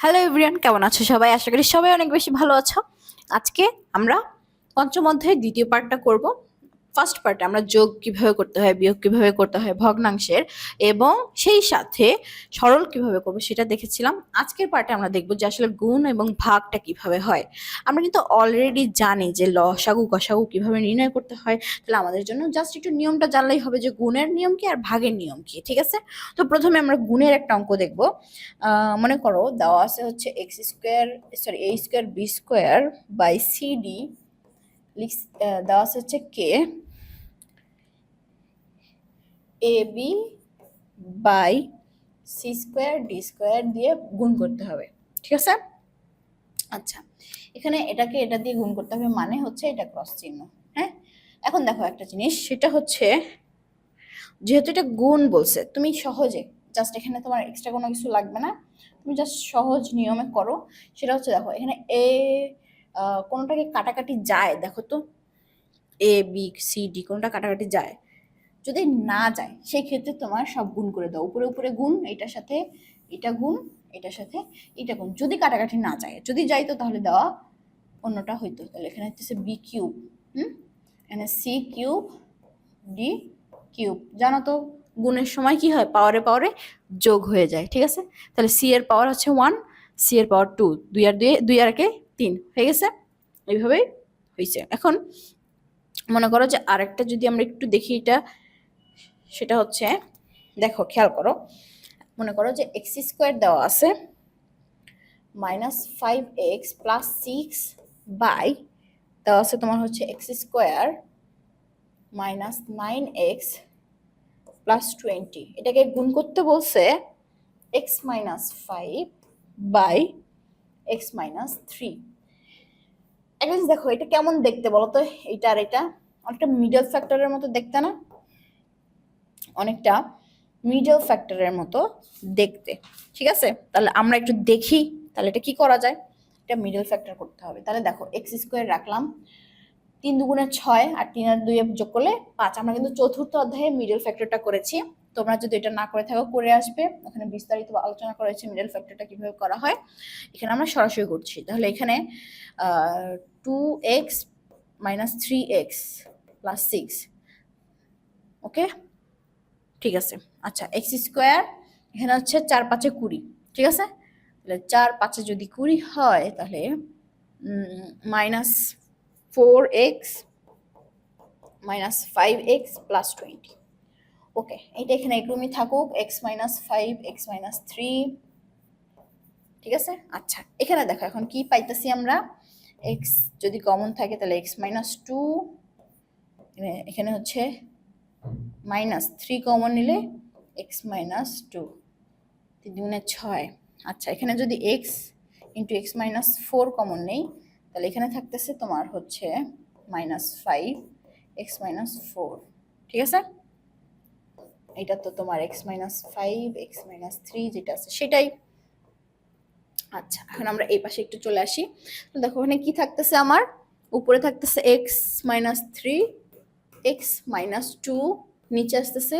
Hello everyone কেমন আছো সবাই? আশা করি সবাই অনেক বেশি ভালো আছো। আজকে আমরা পঞ্চম অধ্যায়ের দ্বিতীয় পার্টটা করব। ফার্স্ট পার্টে আমরা যোগ কীভাবে করতে হয়, বিয়োগ কীভাবে করতে হয়, ভগ্নাংশের এবং সেই সাথে সরল কীভাবে করব সেটা দেখেছিলাম। আজকের পার্টে আমরা দেখব যে আসলে গুণ এবং ভাগটা কীভাবে হয়। আমরা কিন্তু অলরেডি জানি যে লসাগু গসাগু কীভাবে নির্ণয় করতে হয়। তাহলে আমাদের জন্য জাস্ট একটু নিয়মটা জানলেই হবে যে গুণের নিয়ম কি আর ভাগের নিয়ম কি, ঠিক আছে? তো প্রথমে আমরা গুণের একটা অঙ্ক দেখব। মনে করো দেওয়া আছে হচ্ছে x square sorry a square b square by c d দেওয়া হচ্ছে কে a b by c square d square দিয়ে গুণ করতে হবে, ঠিক আছে? আচ্ছা এখানে এটাকে এটা দিয়ে গুণ করতে হবে মানে হচ্ছে এটা ক্রস চিহ্ন হ্যাঁ? এখন দেখো একটা জিনিস, সেটা হচ্ছে যেহেতু এটা গুণ বলছে, তুমি সহজে জাস্ট এখানে তোমার এক্সট্রা কোনো কিছু লাগবে না, তুমি জাস্ট সহজ নিয়মে করো, সেটা হচ্ছে দেখো, এখানে এ কোনোটাকে কাটাকাটি যায়, দেখো তো এ বি সি ডি কোনোটা কাটাকাটি যায়? যদি না যায় সেই ক্ষেত্রে তোমার সব গুণ করে দাও। উপরে উপরে গুণ, এটার সাথে এটা গুণ, এটার সাথে এটা গুণ। যদি কাটাকাটি না যায়, যদি যাই তো তাহলে দেওয়া অন্যটা হইতো। তাহলে এখানে হচ্ছে বি কিউব হুম? এখানে সি কিউব ডি কিউব জানো তো, গুণের সময় কি হয়? পাওয়ারে পাওয়ারে যোগ হয়ে যায়, ঠিক আছে? তাহলে সি এর পাওয়ার হচ্ছে ওয়ান সি এর পাওয়ার টু দুই আর দুই দুই আর একে তিন, হয়ে গেছে? এইভাবেই হয়েছে। এখন মনে করো যে আরেকটা যদি আমরা একটু দেখি এটা, সেটা হচ্ছে, দেখো, খেয়াল করো, মনে করো যে এক্স স্কোয়ার দেওয়া আছে minus five x plus six by, দেওয়া আছে তোমার হচ্ছে x square minus nine x plus twenty. এটাকে গুণ করতে বলছে x minus five by x minus three. একটা জিনিস দেখো, এটা কেমন দেখতে বলো তো এইটা আর এটা অনেকটা মিডল ফ্যাক্টরের মতো দেখতে না? অনেকটা মিডল ফ্যাক্টরের মতো দেখতে। ঠিক আছে? তাহলে আমরা একটু দেখি, তাহলে এটা কি করা যায়? এটা মিডল ফ্যাক্টর করতে হবে। তাহলে দেখো এক্স স্কোয়ার রাখলাম। তিন দুগুণে ছয় আর তিন আর দুই যোগ করলে পাঁচ। আমরা কিন্তু চতুর্থ অধ্যায়ে মিডল ফ্যাক্টরটা করেছি। তোমরা যদি এটা না করে থাকো, করে আসবে। ওখানে বিস্তারিত আলোচনা করা হয়েছে মিডল ফ্যাক্টরটা কীভাবে করা হয়। এখানে আমরা সরাসরি করছি তাহলে এখানে two x minus three x plus six okay ঠিক আছে। আচ্ছা এক্স স্কোয়ার এখানে হচ্ছে চার পাঁচে কুড়ি, ঠিক আছে? তাহলে চার পাঁচে যদি কুড়ি হয়, তাহলে minus four x minus five x plus twenty okay এইটা এখানে এরকমই থাকুক x minus five x minus three ঠিক আছে? আচ্ছা এখানে দেখো, এখন কি পাইতেছি আমরা? এক্স যদি কমন থাকে, তাহলে এক্স মাইনাস টু এখানে হচ্ছে মাইনাস থ্রি কমন নিলে এক্স মাইনাস টু দুগুণে ছয়। আচ্ছা এখানে যদি x into x minus four common নেই, তাহলে এখানে থাকতেছে তোমার হচ্ছে minus five x minus four ঠিক আছে? এটা তো তোমার x minus five x minus three যেটা আছে সেটাই আচ্ছা এখন আমরা এই পাশে একটু চলে আসি তো দেখো ওখানে কি থাকতেছে আমার উপরে থাকতেছে x minus three x minus two নিচে আসতেছে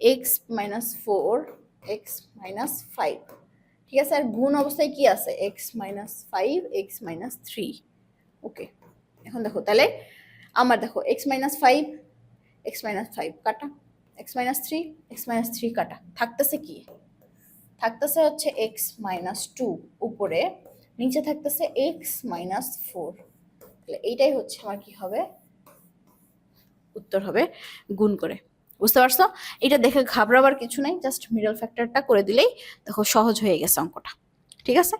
x minus four x minus five ঠিক আছে আর গুণ অবস্থায় কি আছে x minus five x minus three okay এখন দেখো তাহলে আমার দেখো x minus five x minus five কাটা x minus three x minus three কাটা। থাকতেছে কি? থাকতেছে হচ্ছে এক্স মাইনাস টু উপরে, নিচে থাকতেছে এক্স মাইনাস ফোর তাহলে এইটাই হচ্ছে আমার কি হবে? উত্তর হবে গুণ করে। বুঝতে পারছ? এটা দেখে ঘাবড়াবার কিছু নাই জাস্ট মিডল ফ্যাক্টরটা করে দিলেই দেখো সহজ হয়ে গেছে অঙ্কটা। ঠিক আছে?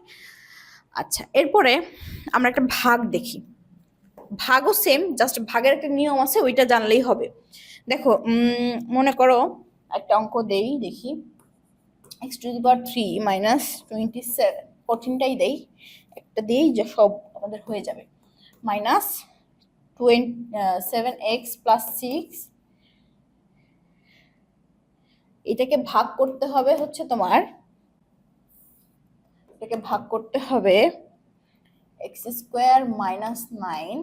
আচ্ছা এরপরে আমরা একটা ভাগ দেখি। ভাগও সেম জাস্ট ভাগের একটা নিয়ম আছে, ওইটা জানলেই হবে। দেখো মনে করো একটা অঙ্ক দেই, দেখি। X to the power three minus twenty seven কঠিনটাই দেই। একটা দিয়েই যে সব আমাদের হয়ে যাবে। Minus twenty seven x plus six এটাকে ভাগ করতে হবে হচ্ছে তোমার, এটাকে ভাগ করতে হবে x square minus nine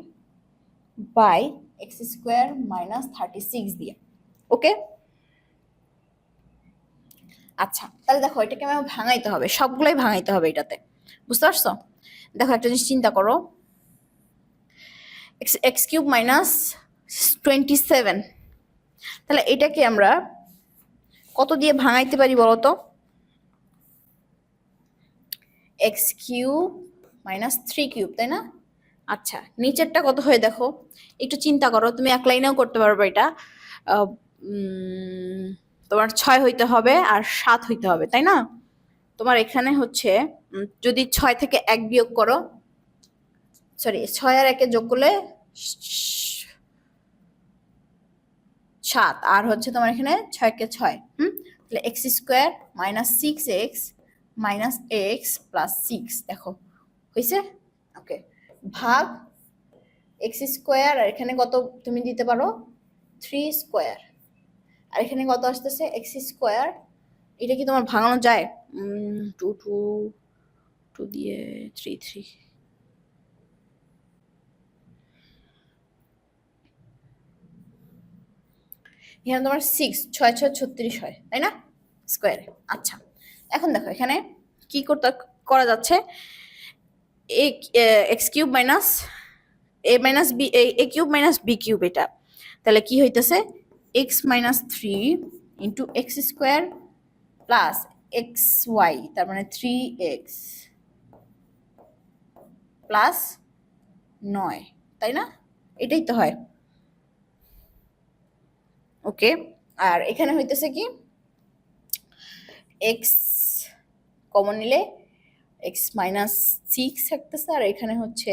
by x square minus thirty six দিয়ে। ওকে আচ্ছা তাহলে দেখো, এটাকে আমার ভাঙাইতে হবে। সবগুলোই ভাঙাইতে হবে এটাতে। বুঝতে পারছ? দেখো, একটা জিনিস চিন্তা করো। X x cube minus twenty seven তাহলে এটাকে আমরা কত দিয়ে ভাঙাইতে পারি বলো তো? X cube minus three cube তাই না? আচ্ছা নিচেরটা কত হয়ে দেখো? একটু চিন্তা করো, তুমি এক লাইনেও করতে পারবে এটা। তোমার ছয় হইতে হবে আর সাত হইতে হবে, তাই না? তোমার এখানে হচ্ছে যদি ছয় থেকে এক বিয়োগ করো সরি ছয় আর একে যোগ করলে সাত, আর হচ্ছে তোমার এখানে ছয়কে ছয়, হুম? তাহলে x square minus six x minus x plus six, দেখো হয়েছে ওকে। ভাগ এক্স স্কোয়ার, আর এখানে কত তুমি দিতে পারো? Three square. আর এখানে কত আসতেছে? X square. এটা কি তোমার ভাঙানো যায়? টু টু টু দিয়ে থ্রি থ্রি। এখানে তোমার সিক্স ছয় ছয়, ছত্রিশ হয়, তাই না? স্কোয়ারে। আচ্ছা এখন দেখো এখানে কি করতে, করা যাচ্ছে? A x cube minus a minus b a cube minus b cube এটা। তাহলে কি হইতেছে? X minus three into x square plus x y তার মানে থ্রি এক্স প্লাস নয় তাই না? এটাই তো হয়। ওকে, আর এখানে হইতেছে কি? এক্স কমন নিলে এক্স মাইনাস সিক্স থাকতেছে, আর এখানে হচ্ছে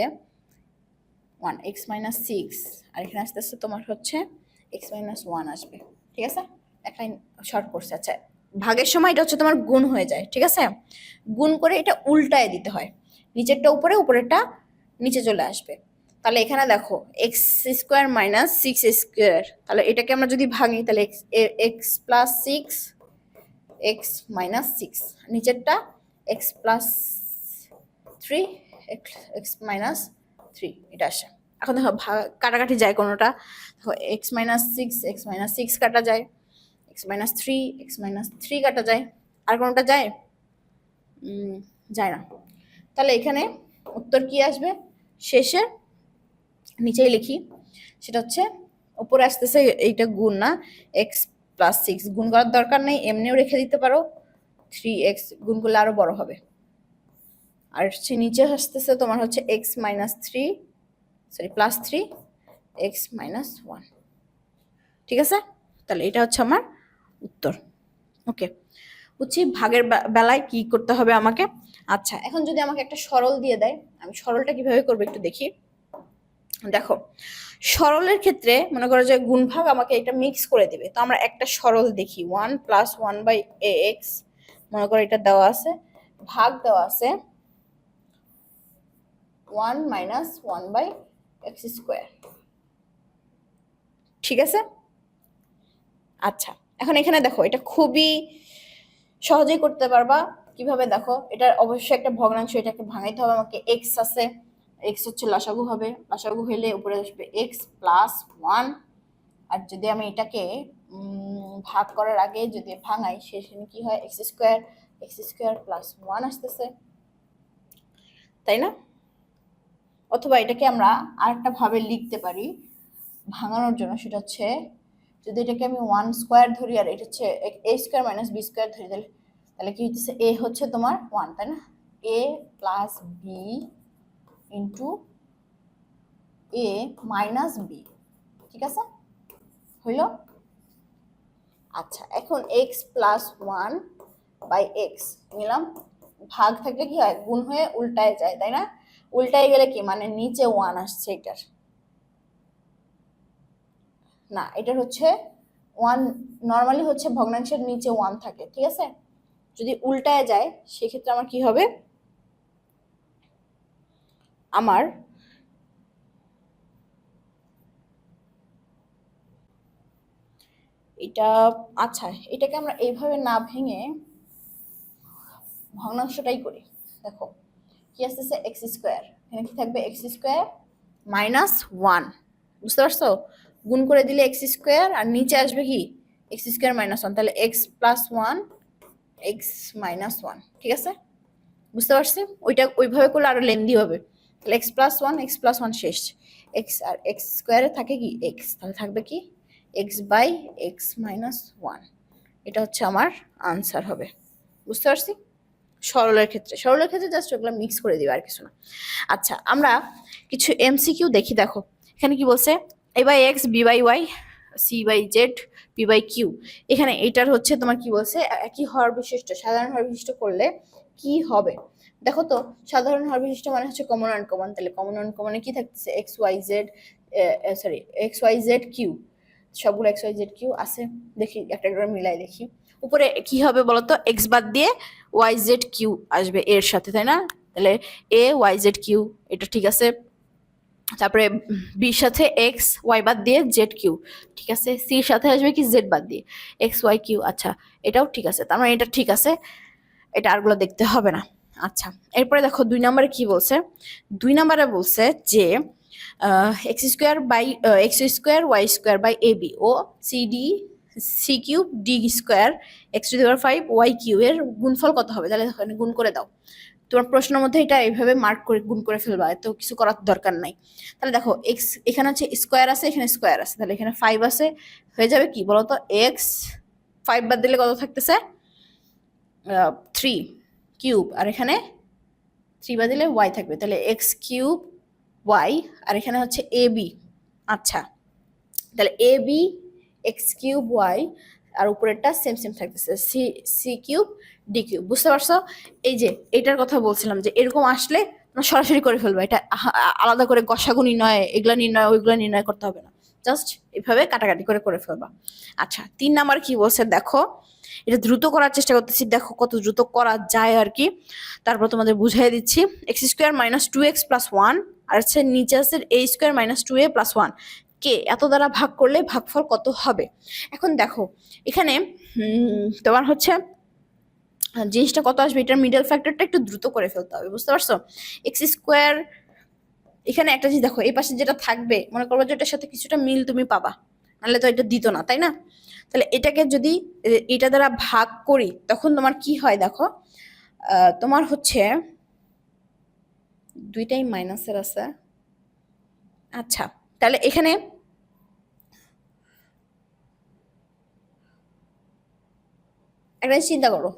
ওয়ান এক্স মাইনাস সিক্স আর এখানে আসতেছে তোমার হচ্ছে এক্স মাইনাস ওয়ান আসবে, ঠিক আছে? এক লাইন শর্ট করছে আচ্ছা ভাগের সময় এটা হচ্ছে তোমার গুণ হয়ে যায়, ঠিক আছে? গুণ করে এটা উল্টায় দিতে হয়, নিচেরটা উপরে, উপরেরটা নিচে চলে আসবে। তাহলে এখানে দেখো x square minus six square তাহলে এটাকে আমরা যদি ভাঙি তাহলে x x plus six x minus six নিচেরটা x plus three x minus three এটা আসে। এখন দেখো কাটাকাটি যায় কোনোটা। দেখো x minus six x minus six কাটা যায়। X minus three x minus three কাটা যায়। আর কোনোটা যায়? যায় না। তাহলে এখানে উত্তর কি আসবে? শেষে নিচেই লিখি। সেটা হচ্ছে উপরে আসতেছে এইটা গুণ না। এক্স প্লাস সিক্স গুণ করার দরকার নেই। এমনিও রেখে দিতে পারো। থ্রি এক্স গুণ করলে আরও বড় হবে। আর হচ্ছে নিচে আসতেছে তোমার হচ্ছে x minus three sorry plus three x minus one ঠিক আছে? তাহলে এটা হচ্ছে আমার উত্তর। ওকে বুঝছি ভাগের বেলায় কি করতে হবে আমাকে? আচ্ছা এখন যদি আমাকে একটা সরল দিয়ে দেয়, আমি সরলটা কীভাবে করব একটু দেখি। দেখো, সরলের ক্ষেত্রে মনে করো যে গুণভাগ আমাকে এটা মিক্স করে দেবে। তো আমরা একটা সরল দেখি one plus one by a x মনে করো এটা দেওয়া আছে, ভাগ দেওয়া আছে one minus one by x square ঠিক আছে? আচ্ছা এখন এখানে দেখো, এটা খুবই সহজেই করতে পারবা। কীভাবে দেখো এটা অবশ্যই একটা ভগ্নাংশ, এটাকে ভাঙাইতে হবে। আমাকে এক্স আছে এক্স হচ্ছে লসাগু হবে। লসাগু হইলে উপরে আসবে এক্স প্লাস ওয়ান আর যদি আমি এটাকে ভাগ করার আগে যদি ভাঙাই সেখানে কি হয়? X square x square plus one আসতেছে। তাই না? অথবা এটাকে আমরা আরেকটা ভাবে লিখতে পারি ভাঙানোর জন্য। সেটা হচ্ছে, যদি এটাকে আমি ওয়ান স্কোয়ার ধরি আর এটা হচ্ছে a square minus b square ধরি, তাহলে তাহলে কি হচ্ছে এ হচ্ছে তোমার ওয়ান, তাই না? A plus b into a minus b. ঠিক আছে? হইল? আচ্ছা এখন x plus one by x নিলাম। ভাগ থাকলে কি হয়? গুণ হয়ে উল্টায় যায়, তাই না? উল্টায় গেলে কি? মানে নিচে ওয়ান আসছে এটার। না, এটার হচ্ছে ওয়ান নর্মালি হচ্ছে ভগ্নাংশের নিচে ওয়ান থাকে, ঠিক আছে? যদি উল্টায় যায়, সেক্ষেত্রে আমার কি হবে? আমার এটা আচ্ছা এটাকে আমরা এইভাবে না ভেঙে ভগ্নাংশটাই করি। দেখো, কি আসতেছে? X square. এখানে কি থাকবে? X square minus one. বুঝতে পারছ? গুণ করে দিলে এক্স স্কোয়ার, আর নিচে আসবে কি? X square minus one. তাহলে x plus one, x minus one. ঠিক আছে? বুঝতে পারছি? ওইটা ওইভাবে করলে আরও লেন্দি হবে। তাহলে x plus one, x plus one শেষ। এক্স আর এক্স স্কোয়ারে থাকে কি? এক্স। তাহলে থাকবে কি? X by x minus one এটা হচ্ছে আমার আনসার হবে। বুঝতে পারছি? সরলের ক্ষেত্রে। সরলের ক্ষেত্রে জাস্ট ওগুলো মিক্স করে দিবে আর কিছু না। আচ্ছা আমরা কিছু এমসিকিউ দেখি, দেখো। এখানে কি বলছে? A by x b by y c by z p by q এখানে এটার হচ্ছে তোমার কি বলছে? একই হর বিশিষ্ট, সাধারণ হর বিশিষ্ট করলে কি হবে? দেখো তো, সাধারণ হর বিশিষ্ট মানে হচ্ছে কমন আনকমন তাহলে কমন আনকমনে কি থাকতেছে? X y z sorry x y z q সবগুলো এক্স ওয়াই জেড কিউ আছে। দেখি, একটা একটা মিলাই দেখি। উপরে কি হবে বলতো? এক্স বাদ দিয়ে ওয়াই জেড কিউ আসবে এর সাথে, তাই না? তাহলে এ ওয়াই জেড কিউ এটা ঠিক আছে। তারপরে বির সাথে এক্স ওয়াই বাদ দিয়ে জেড কিউ ঠিক আছে? সির সাথে আসবে কি? জেড বাদ দিয়ে। এক্স ওয়াই কিউ আচ্ছা এটাও ঠিক আছে। তার মানে এটা ঠিক আছে। এটা আরগুলো দেখতে হবে না। আচ্ছা এরপরে দেখো দুই নম্বরে কি বলছে? দুই নম্বরে বলছে যে x square by x square y square by a b O c d c cube d square x to the power five y q এর গুণফল কত হবে? তাহলে এখানে গুণ করে দাও। তোমার প্রশ্নের মধ্যে এটা এইভাবে মার্ক করে, গুণ করে ফেলবা, এত কিছু করার দরকার নাই। তাহলে দেখো এক্স এখানে হচ্ছে স্কোয়ার আছে, এখানে স্কোয়ার আছে। তাহলে এখানে ফাইভ আছে। হয়ে যাবে কি বলতো? এক্স ফাইভ বাদ দিলে কত থাকতেছে? থ্রি কিউব আর এখানে থ্রি বাদ দিলে ওয়াই থাকবে। তাহলে এক্স কিউব ওয়াই আর এখানে হচ্ছে এ বি আচ্ছা তাহলে a b x cube y আর উপরেরটা সেম সেম থাকতেছে। C c cube d cube বুঝতে পারছ? এই যে, এটার কথা বলছিলাম যে, এরকম আসলে তোমরা সরাসরি করে ফেলবে। এটা আলাদা করে গসাগু নির্ণয়, এগুলা নির্ণয়, ওইগুলো নির্ণয় করতে হবে না। জাস্ট এভাবে কাটাকাটি করে করে ফেলবা। আচ্ছা তিন নাম্বার কি বলছে? দেখো, এটা দ্রুত করার চেষ্টা করতেছি। দেখো কত দ্রুত করা যায় আর কি। তারপর তোমাদের বুঝাই দিচ্ছি। X square minus two x plus one আর হচ্ছে নিচে আছে a square minus two a plus one কে? এত দ্বারা ভাগ করলে ভাগফল কত হবে? এখন দেখো, এখানে তোমার হচ্ছে, জিনিসটা কত আসবে? এটার মিডল ফ্যাক্টরটা একটু দ্রুত করে ফেলতে হবে, বুঝতে পারছ? এক্স স্কোয়ার এখানে একটা জিনিস দেখো, এই পাশে যেটা থাকবে, মনে করব যে এটার সাথে কিছুটা মিল তুমি পাবা, নাহলে তো এটা দিত না, তাই না? তাহলে এটাকে যদি এটা দ্বারা ভাগ করি, তখন তোমার কি হয় দেখো? তোমার হচ্ছে দুইটাই মাইনাসের আছে। আচ্ছা তাহলে এখানে একটা চিন্তা করো।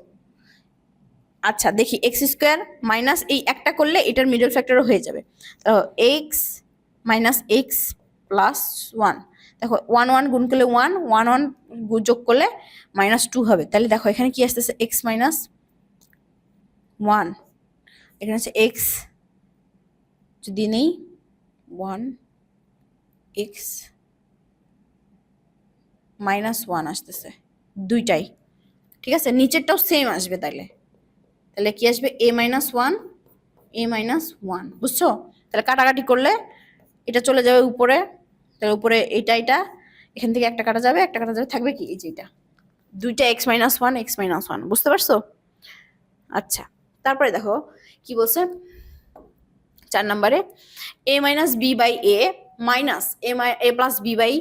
আচ্ছা দেখি এক্স স্কোয়ার মাইনাস এই একটা করলে এটার মিডল ফ্যাক্টরও হয়ে যাবে। তো x minus x plus one দেখো ওয়ান ওয়ান গুণ করলে ওয়ান ওয়ান ওয়ান যোগ করলে মাইনাস টু হবে। তাহলে দেখো এখানে কি আসতেছে? এক্স মাইনাস ওয়ান এখানে হচ্ছে এক্স যদি নেই ওয়ান এক্স মাইনাস ওয়ান আসতেছে, দুইটাই। ঠিক আছে? নিচেরটাও সেম আসবে তাহলে তাহলে কি আসবে? A minus one a minus one বুঝছ? তাহলে কাটাকাটি করলে এটা চলে যাবে উপরে। তাহলে উপরে এইটা এটা এখান থেকে একটা কাটা যাবে, একটা কাটা যাবে। থাকবে কি? এই যে এটা দুইটা x minus one x minus one বুঝতে পারছ? আচ্ছা তারপরে দেখো, কি বলছে? চার নম্বরে a minus b by a minus a a plus b by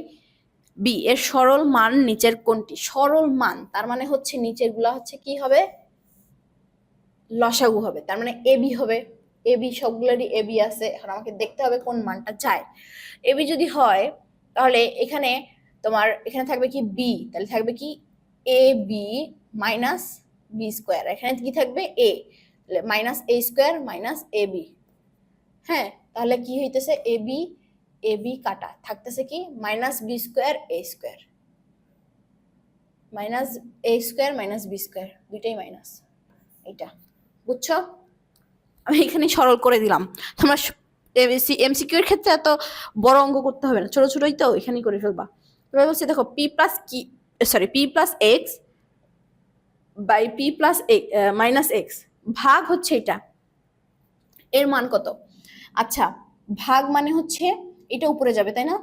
b এর সরল মান নিচের কোনটি? সরল মান, তার মানে হচ্ছে নিচেরগুলা হচ্ছে কি হবে? লসাগু হবে, তার মানে এ বি হবে। এ বি সবগুলোরই এ বি আছে, এখন আমাকে দেখতে হবে কোন মানটা চায় এ বি যদি হয়, তাহলে এখানে তোমার, এখানে থাকবে কি বি তাহলে থাকবে কি a b minus b square এখানে কি থাকবে? A minus a square minus a b হ্যাঁ তাহলে কি হইতেছে? এ বি এ বি কাটা। থাকতেছে কি? Minus b square a square minus a square minus b square দুইটাই মাইনাস এটা বুঝছ? আমি এখানে সরল করে দিলাম। তোমরা এমসিকিউ এর ক্ষেত্রে এত বড় অঙ্ক করতে হবে না। ছোট ছোটই তো, এখানেই করে ফেলবা। এবার বলছি, দেখো পি প্লাস কি sorry p plus x by p plus minus x ভাগ হচ্ছে এটা এর মান কত? আচ্ছা ভাগ মানে হচ্ছে এটা উপরে যাবে, তাই না?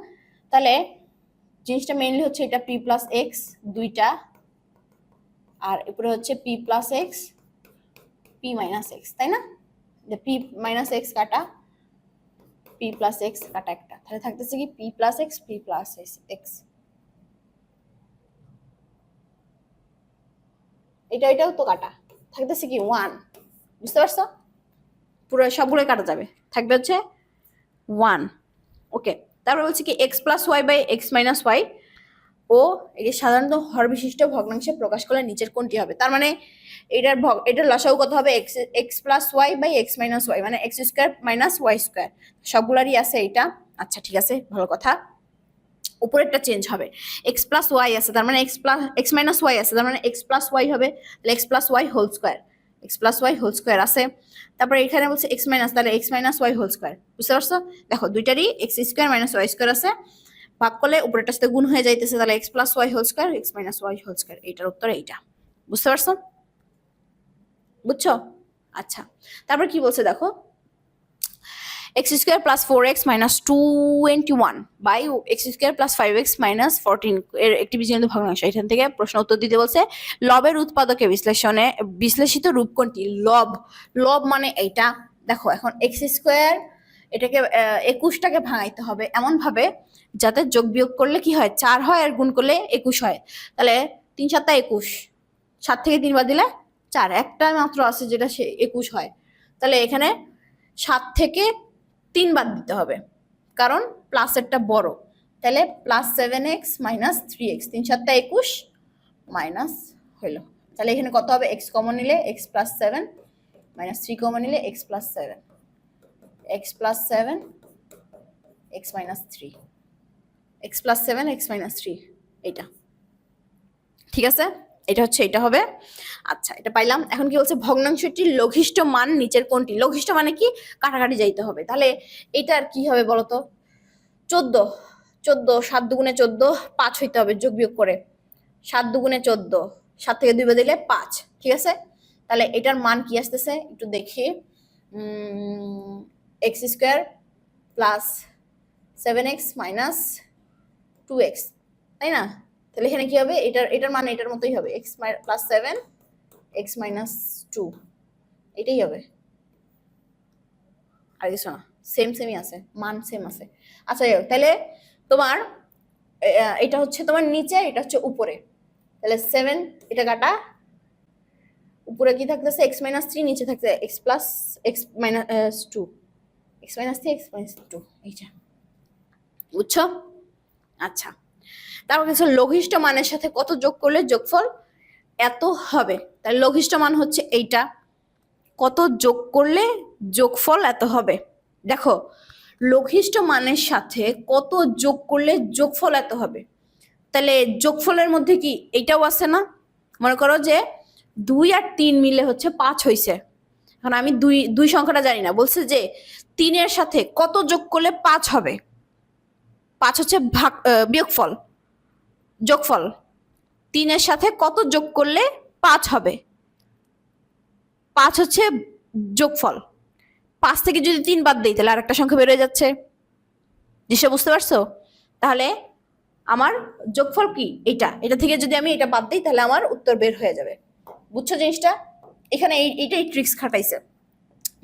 তাহলে জিনিসটা মেইনলি হচ্ছে এটা পি প্লাস এক্স দুইটা, আর উপরে হচ্ছে p plus x p minus x তাই না? পি মাইনাস এক্স কাটা পি প্লাস এক্স কাটা একটা। তাহলে থাকতেছে কি p plus x p plus x এটা, এটাও তো কাটা। থাকতেছে কি ওয়ান বুঝতে পারছ? পুরো সবগুলোই কাটা যাবে। থাকবে হচ্ছে ওয়ান ওকে তারপর বলছি কি x plus y by x minus y ও একে সাধারণত হর বিশিষ্ট ভগ্নাংশে প্রকাশ করলে নিচের কোনটি হবে? তার মানে এটার ভগ, এটার লসাগু কত হবে? X x plus y by x minus y মানে x square minus y square সবগুলারই আছে এইটা। আচ্ছা ঠিক আছে, ভালো কথা। উপরেরটা চেঞ্জ হবে। এক্স প্লাস ওয়াই আছে, তার মানে x plus x minus y আছে, তার মানে এক্স প্লাস ওয়াই হবে x plus y whole square x plus y whole square আছে। তারপরে এখানে বলছে এক্স মাইনাস তাহলে x minus y whole square বুঝতে পারছ? দেখো, দুইটারই x square minus y square আছে। ভাগ করলে উপরেরটার সাথে গুণ হয়ে যাইতেছে, তাহলে x plus y whole square x minus y whole square এইটার উত্তর এইটা, বুঝতে পারছ? বুঝছ? আচ্ছা তারপর কি বলছে দেখো? X square plus four x minus twenty one by x square plus five x minus fourteen এর একটি বীজগণিত ভগ্নাংশ। এখান থেকে প্রশ্ন উত্তর দিতে বলছে, লবের উৎপাদকে বিশ্লেষণে বিশ্লেষিত রূপ কোনটি? লব। লব মানে এইটা। দেখো, এখন এক্স স্কোয়ার এটাকে একুশটাকে ভাঙাইতে হবে এমন ভাবে যাতে যোগ বিয়োগ করলে কি হয়? চার হয় আর গুণ করলে একুশ হয়। তাহলে তিন সাতটা একুশ। সাত থেকে তিন বাদ দিলে চার। একটা মাত্র আছে যেটা সে একুশ হয়। তাহলে এখানে সাত থেকে তিন বাদ দিতে হবে। কারণ প্লাসেরটা বড়। তাহলে plus seven x minus three x তিন সাতটা একুশ মাইনাস হইল তাহলে এখানে কত হবে? এক্স কমন নিলে x plus seven minus three common নিলে x plus seven x plus seven x minus three x plus seven x minus three এইটা। ঠিক আছে? এটা হচ্ছে, এটা হবে। আচ্ছা এটা পাইলাম। এখন কি বলছে ভগ্নাংশটির লঘিষ্ঠ মান নিচের কোনটি লঘিষ্ঠ মানে কি? কাটাকাটি যাইতে হবে। তাহলে এটা আর কি হবে বলতো চোদ্দ। চোদ্দ, সাত দুগুণে চোদ্দ, পাঁচ হইতে হবে যোগ বিয়োগ করে। সাত দুগুণে চোদ্দ, সাত থেকে দুই দিলে পাঁচ। ঠিক আছে? তাহলে এটার মান কি আসতেছে? একটু দেখি। X square plus seven x minus two x. তাই না? তাহলে এখানে কি হবে? এটার এটার মানে এটার মতোই হবে। X plus seven x minus two এটাই হবে। আর কিছু না। সেম সেমই আছে। মান সেম আছে। আচ্ছা তাহলে তোমার এটা হচ্ছে তোমার নিচে, এটা হচ্ছে উপরে। তাহলে সেভেন এটা কাটা। উপরে কি থাকতেছে? এক্স মাইনাস থ্রি নিচে থাকছে x plus x minus two x minus three x minus two এইটা বুঝছ? আচ্ছা। তারপর কিছু লঘিষ্ঠ মানের সাথে কত যোগ করলে যোগফল? এত হবে। তাহলে লঘিষ্ঠ মান হচ্ছে এইটা। কত যোগ করলে যোগফল এত হবে? দেখো, লঘিষ্ঠ মানের সাথে কত যোগ করলে যোগফল এত হবে? তাহলে যোগফলের মধ্যে কি এইটাও আছে না? মনে করো যে দুই আর তিন মিলে হচ্ছে পাঁচ হইছে। এখন আমি দুই দুই সংখ্যাটা জানি না। বলছে যে তিনের সাথে কত যোগ করলে পাঁচ হবে? পাঁচ হচ্ছে ভাগ বিয়োগফল। যোগফল। তিনের সাথে কত যোগ করলে পাঁচ হবে? পাঁচ হচ্ছে যোগফল। পাঁচ থেকে যদি তিন বাদ দিই, তাহলে আরেকটা সংখ্যা বেরোয় যাচ্ছে। দৃশ্য বুঝতে পারছ? তাহলে আমার যোগফল কি? এটা এটা থেকে যদি আমি এটা বাদ দিই, তাহলে আমার উত্তর বের হয়ে যাবে। বুঝছ জিনিসটা? এখানে এই, এইটাই ট্রিক্স খাটাইছে।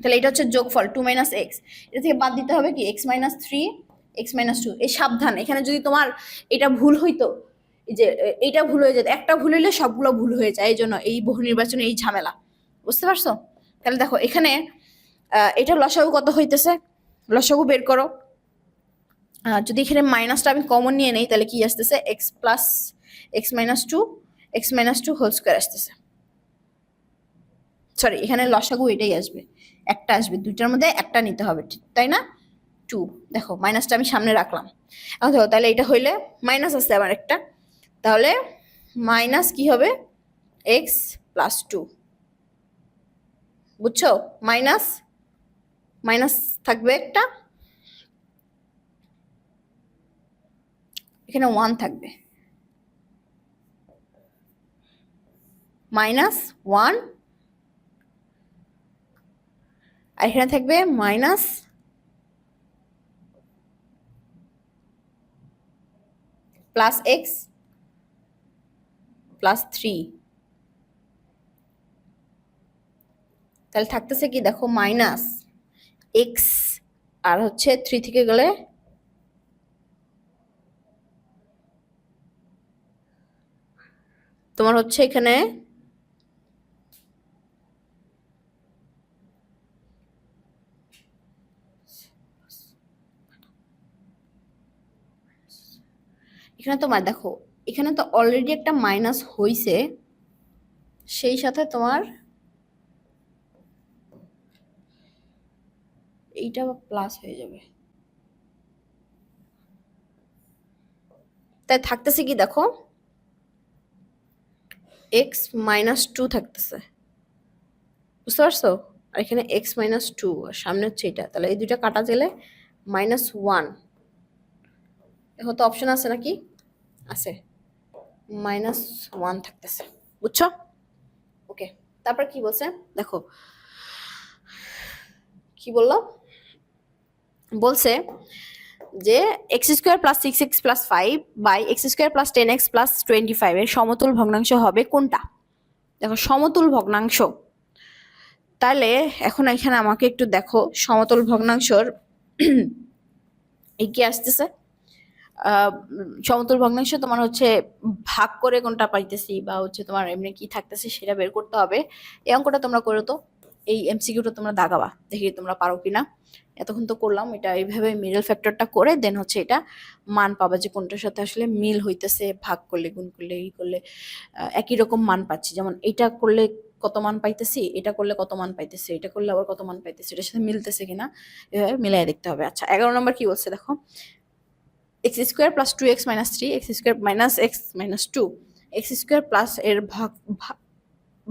তাহলে এটা হচ্ছে যোগফল টু মাইনাস এক্স এটা থেকে বাদ দিতে হবে কি? X minus three x minus two এই সাবধান। এখানে যদি তোমার এটা ভুল হইতো যে এইটা ভুল হয়ে যেত। একটা ভুল হইলে সবগুলো ভুল হয়ে যায়। এই জন্য এই বহু নির্বাচনে এই ঝামেলা। বুঝতে পারছ? তাহলে দেখো, এখানে এটা লসাগু কত হইতেছে? লসাগু বের করো। যদি এখানে মাইনাসটা আমি কমন নিয়ে নেই, তাহলে কি আসতেছে? X plus x minus two x minus two whole square আসতেছে। সরি এখানে লসাগু এটাই আসবে। একটা আসবে। দুইটার মধ্যে একটা নিতে হবে, ঠিক, তাই না? টু দেখো মাইনাসটা আমি সামনে রাখলাম। দেখো, তাহলে এটা হইলে মাইনাস আসছে আবার একটা। তাহলে মাইনাস কি হবে? এক্স প্লাস টু বুঝছ? মাইনাস মাইনাস থাকবে একটা। এখানে ওয়ান থাকবে। মাইনাস ওয়ান আর এখানে থাকবে minus plus x plus three তাহলে থাকতেছে কি? দেখো মাইনাস এক্স আর হচ্ছে থ্রি থেকে গেলে তোমার হচ্ছে এখানে এখানে তোমার দেখো এখানে তো অলরেডি একটা মাইনাস হইছে, সেই সাথে তোমার এইটা প্লাস হয়ে যাবে। তাই থাকতেছে কি দেখো? এক্স মাইনাস টু থাকতেছে। বুঝতে পারছ? আর এখানে এক্স মাইনাস টু আর সামনে হচ্ছে এটা। তাহলে এই দুইটা কাটা গেলে মাইনাস ওয়ান এখন তো অপশন আছে নাকি? আছে। মাইনাস ওয়ান থাকতেছে। বুঝছ? ওকে তারপর কি বলছে? দেখো কি বলল? বলছে যে x square plus six x plus five by x square plus ten x plus twenty five এর সমতুল ভগ্নাংশ হবে কোনটা? দেখো সমতুল ভগ্নাংশ। তাহলে এখন এখানে আমাকে একটু দেখো সমতল ভগ্নাংশর কি আসতেছে? সমতল ভগ্নাংশ তোমার হচ্ছে ভাগ করে কোনটা পাইতেছি বা হচ্ছে তোমার এমনি কি থাকতেছে সেটা বের করতে হবে। এই অঙ্কটা তোমরা করো তো। এই এমসিকিউটা তোমরা দাগাবা, দেখি তোমরা পারো কিনা। এতক্ষণ তো করলাম, এটা এইভাবে মিডল ফ্যাক্টরটা করে দেন হচ্ছে এটা মান পাবা যে কোনটার সাথে আসলে মিল হইতেছে, ভাগ করলে, গুণ করলে এই করলে একই রকম মান পাচ্ছি। যেমন এটা করলে কত মান পাইতেছি, এটা করলে কত মান পাইতেছি, এটা করলে আবার কত মান পাইতেছি, এটার সাথে মিলতেছে কিনা, এভাবে মিলাই দেখতে হবে। আচ্ছা এগারো নম্বর কি বলছে দেখো? X square plus two x minus three, x square minus x minus two, x square plus এর ভাগ ভাগ-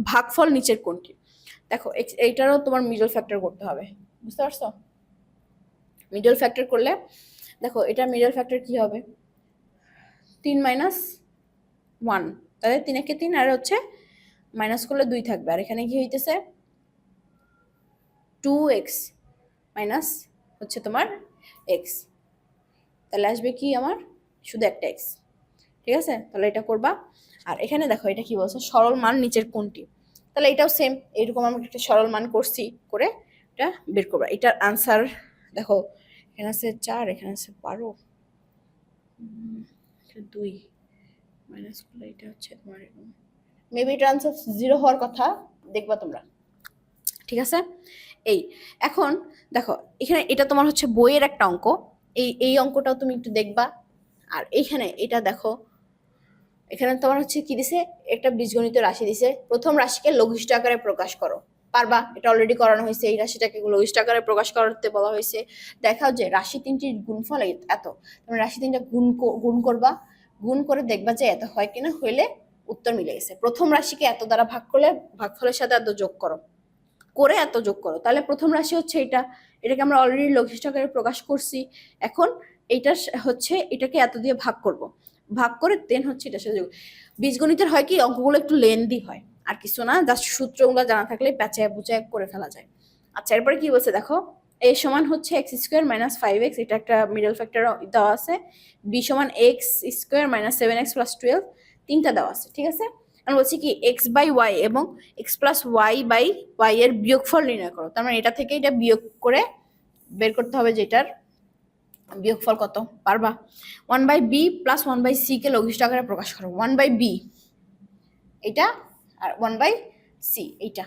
ভাগফল নিচের কোনটি? দেখো, এক্স, এইটারও তোমার মিডল ফ্যাক্টর করতে হবে, বুঝতে পারছ? মিডল ফ্যাক্টর করলে, দেখো এটার মিডল ফ্যাক্টর কি হবে? তিন মাইনাস ওয়ান, তাহলে তিন একে তিন, আর হচ্ছে মাইনাস করলে দুই থাকবে, আর এখানে কি হইতেছে? টু এক্স মাইনাস হচ্ছে তোমার এক্স। তাহলে আসবে কি আমার? শুধু একটা এক্স ঠিক আছে? তাহলে এটা করবা। আর এখানে দেখো এটা কি বলছে? সরল মান নিচের কোনটি? তাহলে এটাও সেম এইরকম আমরা একটা সরল মান করছি করে এটা বের করবা। এটার আনসার দেখো এখানে আছে চার এখানে আছে বারো। দুই। মাইনাস করলে এটা হচ্ছে তোমার এরকম। মেবি এটা আনসার জিরো হওয়ার কথা দেখবা তোমরা। ঠিক আছে? এই এখন দেখো এখানে এটা তোমার হচ্ছে বইয়ের একটা অঙ্ক। এই এই অঙ্কটাও তুমি একটু দেখবা। আর এইখানে এটা দেখো। এখানে তোমার হচ্ছে কি দিছে? একটা বীজগণিত রাশি দিছে। প্রথম রাশিকে লঘিষ্ঠ আকারে প্রকাশ করো। পারবা? এটা অলরেডি করানো হয়েছে। এই রাশিটাকে লঘিষ্ঠ আকারে প্রকাশ করতে বলা হয়েছে। দেখাও যে রাশি তিনটির গুণফল এত। তুমি রাশি তিনটা গুণ গুণ করবা। গুণ করে দেখবা যে এত হয় কিনা? হইলে উত্তর মিলে গেছে। প্রথম রাশিকে এত দ্বারা ভাগ করলে, ভাগফলের সাথে এত যোগ করো। করে এত যোগ করো। তাহলে প্রথম রাশি হচ্ছে এটা এটাকে আমরা অলরেডি লঘিষ্ঠ আকারে প্রকাশ করছি। এখন এইটা হচ্ছে এটাকে এত দিয়ে ভাগ করব। ভাগ করে দেন হচ্ছে এটার সাথে বীজগণিতের হয় কি, অঙ্কগুলো একটু লেন্দি হয়। আর কিছু না জাস্ট সূত্রগুলো জানা থাকলে প্যাচায় বুচায় করে ফেলা যায়। আচ্ছা এরপরে কি বলছে দেখো? এ সমান হচ্ছে x square minus five x এটা একটা মিডল ফ্যাক্টর দেওয়া আছে। বি সমান x square minus seven x plus twelve তিনটা দেওয়া আছে, ঠিক আছে? আমি বলছি কি এক্স বাই ওয়াই এবং x plus y by y এর বিয়োগফল নির্ণয় করো। তার মানে এটা থেকে এটা বিয়োগ করে বের করতে হবে যেটার বিয়োগফল কত, পারবা? One by b plus one by c কে লঘিষ্ঠ আকারে প্রকাশ করো। ওয়ান বাই বি এটা আর ওয়ান বাই সি এইটা।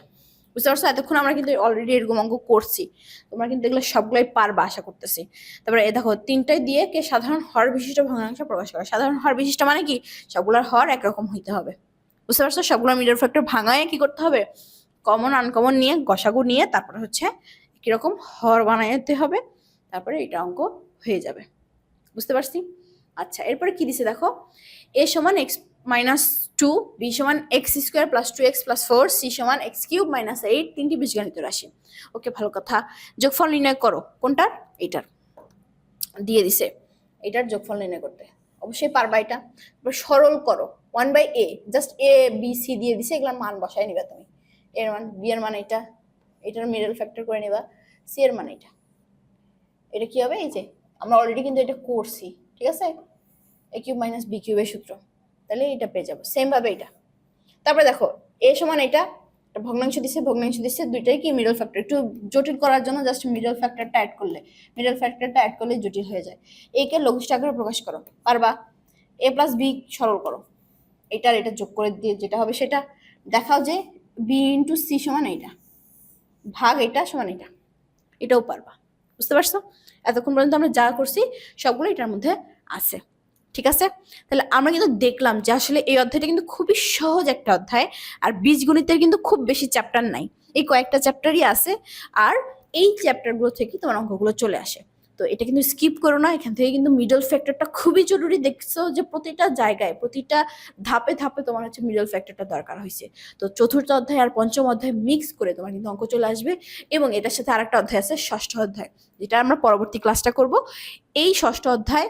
বুঝতে পারছ? এতক্ষণ আমরা কিন্তু অলরেডি এরকম অঙ্ক করছি। তোমরা কিন্তু এগুলো সবগুলোই পারবা আশা করতেছি। তারপরে এ দেখো, তিনটাই দিয়ে কে সাধারণ হর বিশিষ্ট ভগ্নাংশ প্রকাশ করে। সাধারণ হর বিশিষ্ট মানে কি? সবগুলোর হর একরকম হইতে হবে। বুঝতে পারছ? সবগুলো মিডল ফ্যাক্টর ভাঙায় কি করতে হবে? কমন আনকমন নিয়ে, গসাগু নিয়ে, তারপরে হচ্ছে কীরকম হর বানাইতে হবে, তারপরে এটা অঙ্ক হয়ে যাবে। বুঝতে পারছি? আচ্ছা এরপরে কি দিছে দেখো? এ সমান এক্স মাইনাস টু বি সমান x square plus two x plus four c সমান এক্স কিউব মাইনাস এইট তিনটি বীজগণিত রাশি। ওকে, ভালো কথা। যোগফল নির্ণয় করো। কোনটার? এইটার। দিয়ে দিছে। এটার যোগফল নির্ণয় করতে। অবশ্যই পারবা এটা। সরল করো। One by a just a b c দিয়ে দিছে, এগুলোর মান বসায় নিবা তুমি। এর মান বি এর মান এটা, এটার মিডল ফ্যাক্টর করে নিবা সি এর মান এটা। এটা কি হবে? এই যে, আমরা অলরেডি কিন্তু এটা করছি, ঠিক আছে? এ কিউব মাইনাস বি কিউবের সূত্র। তাহলে এটা পেয়ে যাব। সেম ভাবে এটা। তারপরে দেখো এ সমান এটা ভগ্নাংশ দিচ্ছে ভগ্নাংশ দিচ্ছে দুইটাই কি মিডল ফ্যাক্টর একটু জটিল করার জন্য জাস্ট মিডল ফ্যাক্টরটা অ্যাড করলে। মিডল ফ্যাক্টরটা অ্যাড করলে জটিল হয়ে যায়। একে লঘিষ্ঠ আকারে প্রকাশ করো, পারবা? এ প্লাস বি সরল করো। এটার এটা যোগ করে দিয়ে যেটা হবে সেটা দেখাও যে বি ইন্টু সি সমান এইটা। ভাগ এটা সমান এটা। এটাও পারবা। বুঝতে পারছ? এতক্ষণ পর্যন্ত আমরা যা করছি, সবগুলো এটার মধ্যে আছে। ঠিক আছে? তাহলে আমরা কিন্তু দেখলাম যে আসলে এই অধ্যায়টা কিন্তু খুবই সহজ একটা অধ্যায়, আর বীজগণিতের কিন্তু খুব বেশি চ্যাপ্টার নাই। এই কয়েকটা চ্যাপ্টারই আছে, আর এই চ্যাপ্টারগুলো থেকে তোমার অঙ্কগুলো চলে আসে। তো এটা কিন্তু স্কিপ করো না, এখান থেকে কিন্তু মিডল ফ্যাক্টরটা খুবই জরুরি। দেখছ যে প্রতিটা জায়গায়, প্রতিটা ধাপে ধাপে তোমার হচ্ছে মিডল ফ্যাক্টরটা দরকার হয়েছে তো চতুর্থ অধ্যায় আর পঞ্চম অধ্যায় মিক্স করে তোমার কিন্তু অঙ্ক চলে আসবে এবং এটার সাথে আরেকটা অধ্যায় আছে ষষ্ঠ অধ্যায়, যেটা আমরা পরবর্তী ক্লাসটা করব। এই ষষ্ঠ অধ্যায়,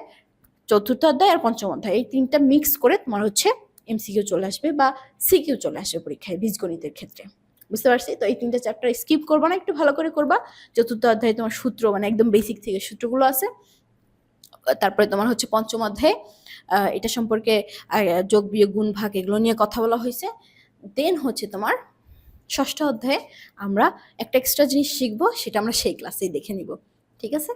চতুর্থ অধ্যায় আর পঞ্চম অধ্যায়, এই তিনটা মিক্স করে তোমার হচ্ছে এমসিকিউ চলে আসবে বা সিকিউ চলে আসবে পরীক্ষায়, বীজগণিতের ক্ষেত্রে। বুঝতে পারছি? তো এই তিনটা চ্যাপ্টার স্কিপ করবা না, একটু ভালো করে করবা। চতুর্থ অধ্যায়ে তোমার সূত্র মানে একদম বেসিক থেকে সূত্রগুলো আছে। তারপরে তোমার হচ্ছে পঞ্চম অধ্যায়ে এটা সম্পর্কে যোগ, বিয়োগ, গুণ, ভাগ, এগুলো নিয়ে কথা বলা হয়েছে। দেন হচ্ছে তোমার ষষ্ঠ অধ্যায়ে আমরা একটা এক্সট্রা জিনিস শিখব, সেটা আমরা সেই ক্লাসেই দেখে নিব। ঠিক আছে?